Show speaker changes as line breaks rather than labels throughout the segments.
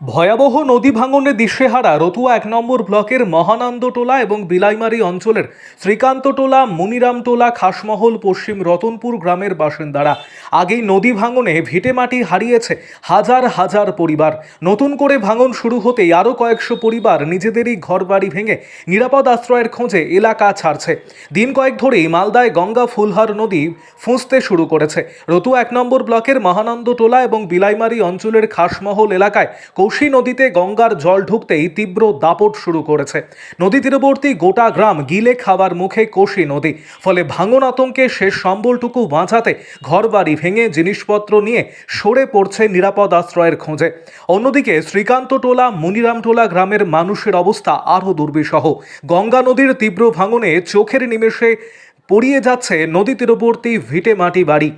ভয়াবহ নদী ভাঙনে দিশেহারা রতুয়া এক নম্বর ব্লকের মহানন্দটোলা এবং বিলাইমারি অঞ্চলের শ্রীকান্তটোলা, মুনিরামটোলা, খাসমহল, পশ্চিম রতনপুর গ্রামের বাসিন্দারা। আগেই নদী ভাঙনে ভিটেমাটি হারিয়েছে হাজার হাজার পরিবার। নতুন করে ভাঙন শুরু হতেই আরও কয়েকশো পরিবার নিজেদেরই ঘরবাড়ি ভেঙে নিরাপদ আশ্রয়ের খোঁজে এলাকা ছাড়ছে। দিন কয়েক ধরেই মালদায় গঙ্গা ফুলহার নদী ফুঁসতে শুরু করেছে। রতুয়া এক নম্বর ব্লকের মহানন্দটোলা এবং বিলাইমারি অঞ্চলের খাসমহল এলাকায় কৌশী নদীতে গঙ্গার জল ঢুকতেই তীব্র দাপট শুরু করেছে। নদী তীরবর্তী গোটা গ্রাম গিলে খাবার মুখে কোশি নদী। ফলে ভাঙন আতঙ্কে শেষ সম্বলটুকু বাঁচাতে ঘরবাড়ি ভেঙে জিনিসপত্র নিয়ে সরে পড়ছে নিরাপদ আশ্রয়ের খোঁজে। অন্যদিকে শ্রীকান্ত শ্রীকান্তটোলা, মুনিরামটোলা গ্রামের মানুষের অবস্থা আরও দুর্বিষহ। গঙ্গা নদীর তীব্র ভাঙনে চোখের নিমেষে পড়িয়ে যাচ্ছে নদী তীরবর্তী ভিটে মাটি বাড়ি।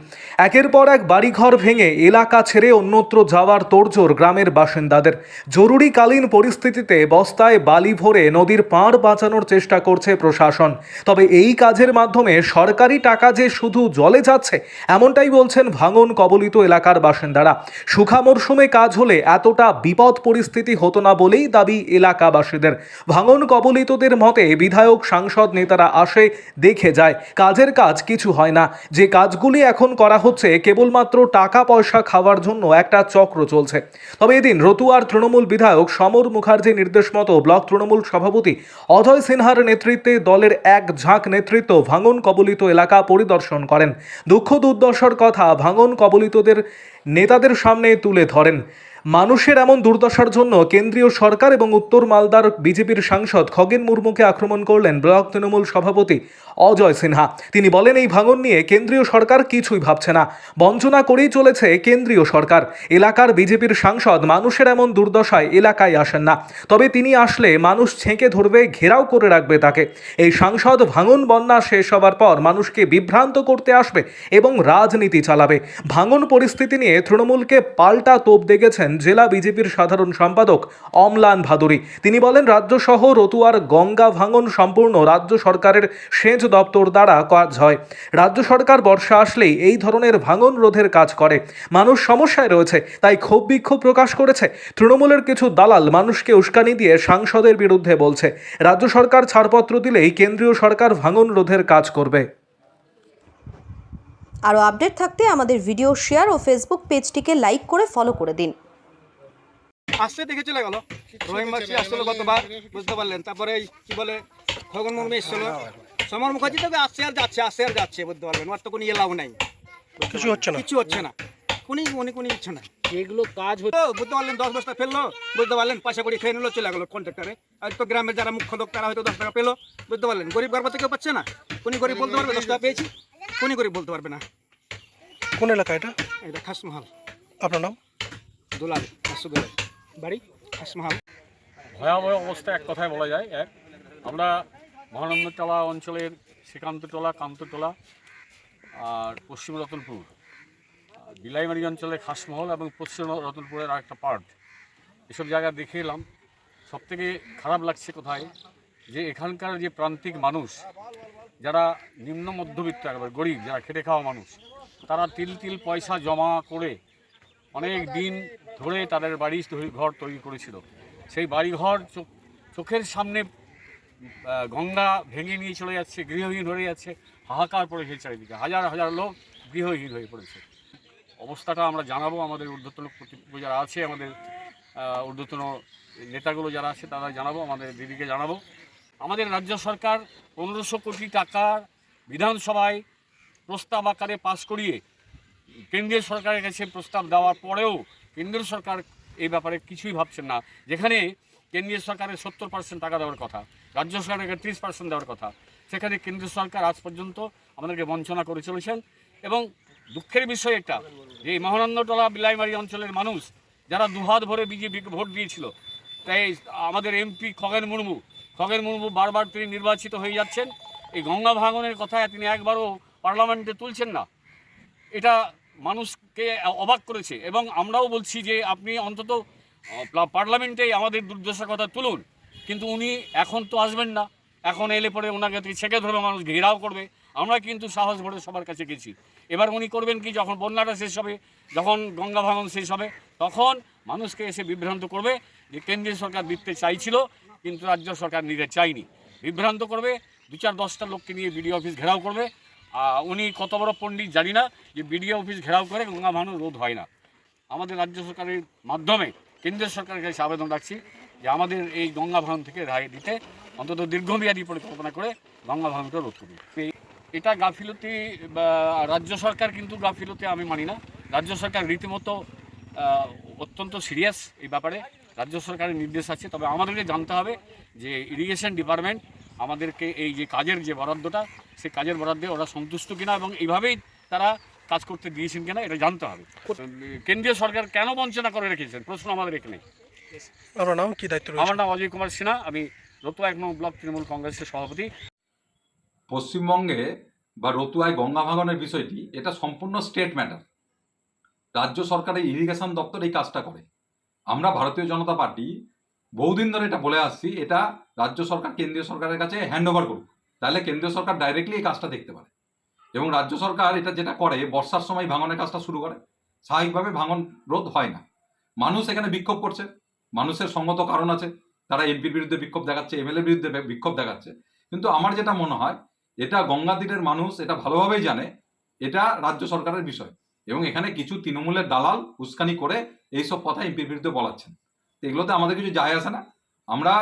একের পর এক বাড়িঘর ভেঙে এলাকা ছেড়ে অন্যত্র যাওয়ার তোড়জোড় গ্রামের বাসিন্দাদের। জরুরিকালীন পরিস্থিতিতে বস্তায় বালি ভরে নদীর পাড় বাঁচানোর চেষ্টা করছে প্রশাসন। তবে এই কাজের মাধ্যমে সরকারি টাকা যে শুধু জলে যাচ্ছে, এমনটাই বলছেন ভাঙন কবলিত এলাকার বাসিন্দারা। সুখা মরশুমে কাজ হলে এতটা বিপদ পরিস্থিতি হতো না বলেই দাবি এলাকাবাসীদের। ভাঙন কবলিতদের মতে বিধায়ক, সাংসদ, নেতারা আসে, দেখে যায়। কাজের কাজ কিছু হয় না। যে কাজগুলি এখন করা হচ্ছে, কেবলমাত্র টাকা পয়সা খাওয়ার জন্য একটা চক্র চলছে। তবে এদিন রতুয়ার তৃণমূল বিধায়ক সমর মুখার্জি নির্দেশ মতো ব্লক তৃণমূল সভাপতি অজয় সিনহার নেতৃত্বে দলের এক ঝাঁক নেতৃত্ব ভাঙন কবলিত এলাকা পরিদর্শন করেন। দুঃখ দুর্দশার কথা ভাঙন কবলিতদের নেতাদের সামনে তুলে ধরেন। মানুষের এমন দুর্দশার জন্য কেন্দ্রীয় সরকার এবং উত্তর মালদার বিজেপির সাংসদ খগেন মুর্মুকে আক্রমণ করলেন ব্লক তৃণমূল সভাপতি অজয় সিনহা। তিনি বলেন, এই ভাঙন নিয়ে কেন্দ্রীয় সরকার কিছুই ভাবছে না। বঞ্চনা করেই চলেছে কেন্দ্রীয় সরকার। এলাকার বিজেপির সাংসদ মানুষের এমন দুর্দশায় এলাকায় আসেন না। তবে তিনি আসলে মানুষ ছেঁকে ধরবে, ঘেরাও করে রাখবে তাকে। এই সাংসদ ভাঙন বন্যা শেষ হবার পর মানুষকে বিভ্রান্ত করতে আসবে এবং রাজনীতি চালাবে। ভাঙন পরিস্থিতি নিয়ে তৃণমূলকে পাল্টা তোপ দেখেছেন জেলা বিজেপির সাধারণ সম্পাদক অমলান ভাদুরী। তিনি বলেন, রাজ্য সহ রতুয়ার গঙ্গা ভাঙন সম্পূর্ণ রাজ্য সরকারের সেচ দপ্তর দ্বারা কাজ হয়। রাজ্য সরকার বর্ষা আসলেই এই ধরনের ভাঙন রোধের কাজ করে। মানুষ সমস্যায় রয়েছে তাই ক্ষোভ বিক্ষোভ প্রকাশ করেছে। তৃণমূলের কিছু দালাল মানুষকে উস্কানি দিয়ে সাংসদের বিরুদ্ধে বলছে। রাজ্য সরকার ছাড়পত্র দিলেই কেন্দ্রীয় সরকার ভাঙন রোধের কাজ করবে।
আরও আপডেট থাকতে আমাদের ভিডিও শেয়ার ও ফেসবুক পেজটিকে লাইক করে ফলো করে দিন।
আসতে দেখে চলে গেল। রহিম বাসী আসছিল গতবার বুঝতে পারলেন। তারপরে এই কি বলে খগন মুর্মু এসছিল। সমর মুখার্জি তো আসছে আর যাচ্ছে আসছে আর যাচ্ছে বুঝতে পারবেন ওর তো কোনো এলাও নাই।
কিছু হচ্ছে না।
কিছু হচ্ছে না। কোনি উনি কোনো ইচ্ছে না
এগুলো কাজ
তো বুঝতে পারলেন দশ বস্তা ফেলল বুঝতে পারলেন পয়সা করে খেয়ে নিলো চলে গেলো কন্ট্রাক্টারে আর তো গ্রামের যারা মুখ্য লোক তারা হয়তো দশ টাকা পেল বুঝতে পারলেন? গরিব গর্ব থেকে পাচ্ছে না। কোনি গরিব বলতে পারবে দশ টাকা পেয়েছি। কোনি গরিব বলতে পারবে না।
কোন এলাকা এটা?
এটা খাসমহাল।
আপনার নাম?
দোলাল খাসুগোল
বাড়ি?
খাসমহাল।
ভয়াবহ অবস্থা এক কথায় বলা যায় এক। আমরা মহানন্দতলা অঞ্চলের শ্রীকান্ততলা, কান্ততলা আর পশ্চিম রতনপুর। বিলাইমারি অঞ্চলের খাসমহল এবং পশ্চিম রতনপুরের আরেকটা পার্ট এসব জায়গা দেখে এলাম। সবথেকে খারাপ লাগছে কোথায়? যে এখানকার যে প্রান্তিক মানুষ, যারা নিম্ন মধ্যবিত্ত, একেবারে গরিব, যারা খেটে খাওয়া মানুষ, তারা তিল তিল পয়সা জমা করে অনেক দিন ধরে তাদের বাড়ি ঘর তৈরি করেছিল। সেই বাড়িঘর চোখ- চোখের সামনে গঙ্গা ভেঙে নিয়ে চলে যাচ্ছে, গৃহহীন হয়ে যাচ্ছে, হাহাকার পড়েছে চারিদিকে। হাজার হাজার লোক গৃহহীন হয়ে পড়েছে। অবস্থাটা আমরা জানাব আমাদের ঊর্ধ্বতন কর্তৃপক্ষ যারা আছে, আমাদের ঊর্ধ্বতন নেতাগুলো যারা আছে, তারা জানাব, আমাদের দিদিকে জানাব। আমাদের রাজ্য সরকার পনেরোশো কোটি টাকার বিধানসভায় প্রস্তাব আকারে পাশ করিয়ে কেন্দ্রীয় সরকারের কাছে প্রস্তাব দেওয়ার পরেও কেন্দ্রীয় সরকার এই ব্যাপারে কিছুই ভাবছেন না। যেখানে কেন্দ্রীয় সরকারের সত্তর পার্সেন্ট টাকা দেওয়ার কথা, রাজ্য সরকারের ত্রিশ পার্সেন্ট দেওয়ার কথা। সেখানে কেন্দ্রীয় সরকার আজ পর্যন্ত আমাদেরকে বঞ্চনা করে চলেছেন এবং দুঃখের বিষয় একটা, যে এই মহানন্দটলা বিলাইমারি অঞ্চলের মানুষ যারা দুহাত ভরে বিজেপিকে ভোট দিয়েছিল, তাই আমাদের এমপি খগেন মুর্মু খগেন মুর্মু বারবার তিনি নির্বাচিত হয়ে যাচ্ছেন। এই গঙ্গা ভাঙনের কথায় তিনি একবারও পার্লামেন্টে তুলছেন না। এটা মানুষকে অবাক করেছে এবং আমরাও বলছি যে আপনি অন্তত আহ, পা- পার্লামেন্টে আমাদের দুর্দশার কথা তুলুন। কিন্তু উনি এখন তো আসবেন না। এখন এলে পরে ওনাকে ছেঁকে ধরবে মানুষ ঘেরাও করবে। আমরা কিন্তু সাহস ভরে সবার কাছে গেছি। এবার উনি করবেন কি যখন বন্যাটা শেষ হবে যখন গঙ্গা ভাঙন শেষ হবে তখন মানুষকে এসে বিভ্রান্ত করবে যে কেন্দ্রীয় সরকার দিতে চাইছিল কিন্তু রাজ্য সরকার নিতে চায়নি। বিভ্রান্ত করবে দু চার দশটা লোককে নিয়ে বিডিও অফিস ঘেরাও করবে। উনি কত বড় পণ্ডিত জানি না যে বিডিও অফিস ঘেরাও করে গঙ্গা ভাঙন রোধ হয় না। আমাদের রাজ্য সরকারের মাধ্যমে কেন্দ্রীয় সরকারের কাছে আবেদন রাখছি যে আমাদের এই গঙ্গা ভাঙন থেকে রায় দিতে অন্তত দীর্ঘমেয়াদী পরিকল্পনা করে গঙ্গা ভাঙনকে রোধ করবে এটা গাফিলতি রাজ্য সরকার কিন্তু গাফিলতি আমি মানি না। রাজ্য সরকার রীতিমতো অত্যন্ত সিরিয়াস এই ব্যাপারে। রাজ্য সরকারের নির্দেশ আছে, তবে আমাদেরকে জানতে হবে যে ইরিগেশন ডিপার্টমেন্ট আমাদেরকে এই যে কাজের যে বরাদ্দটা, সেই কাজের বরাদ্দে ওরা সন্তুষ্ট কিনা এবং এইভাবেই তারা কাজ করতে দিয়েছেন কিনা এটা জানতে হবে। কেন্দ্রীয় সরকার কেন বঞ্চনা করে রেখেছেন? প্রশ্ন আমাদের এখানে।
আপনার নাম? কি দায়িত্ব
আমার নাম অজয় কুমার সিনহা আমি রতুয়া এক নং ব্লক তৃণমূল কংগ্রেসের সভাপতি।
পশ্চিমবঙ্গে বা রতুয়ায় গঙ্গা ভাঙনের বিষয়টি এটা সম্পূর্ণ স্টেট ম্যাটার রাজ্য সরকারের ইরিগেশন দপ্তর এই কাজটা করে। আমরা ভারতীয় জনতা পার্টি বহুদিন ধরে এটা বলে আসছি এটা রাজ্য সরকার কেন্দ্রীয় সরকারের কাছে হ্যান্ড ওভার করুক। তাহলে কেন্দ্রীয় সরকার ডাইরেক্টলি এই কাজটা দেখতে পারে। এবং রাজ্য সরকার এটা যেটা করে, বর্ষার সময় ভাঙনের কাজটা শুরু করে। স্বাভাবিকভাবে ভাঙন রোধ হয় না। মানুষ এখানে বিক্ষোভ করছে। মানুষের সঙ্গত কারণ আছে। তারা এমপির বিরুদ্ধে বিক্ষোভ দেখাচ্ছে, এমএলএর বিরুদ্ধে বিক্ষোভ দেখাচ্ছে। কিন্তু আমার যেটা মনে হয়, এটা গঙ্গা তীরের মানুষ এটা ভালোভাবেই জানে, এটা রাজ্য সরকারের বিষয়। এবং এখানে কিছু তৃণমূলের দালাল উস্কানি করে এইসব কথা এমপির বিরুদ্ধে বলাচ্ছেন। তো এগুলোতে আমাদের কিছু যায় আসে না। আমরা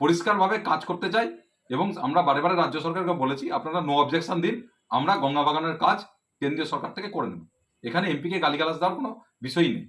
পরিষ্কারভাবে কাজ করতে চাই এবং আমরা বারে বারে রাজ্য সরকারকে বলেছি, আপনারা নো অবজেকশন দিন। আমরা গঙ্গা বাগানের কাজ কেন্দ্রীয় সরকার থেকে করে নেব। এখানে এমপিকে গালিগালাজ দেওয়ার কোনো বিষয়ই নেই।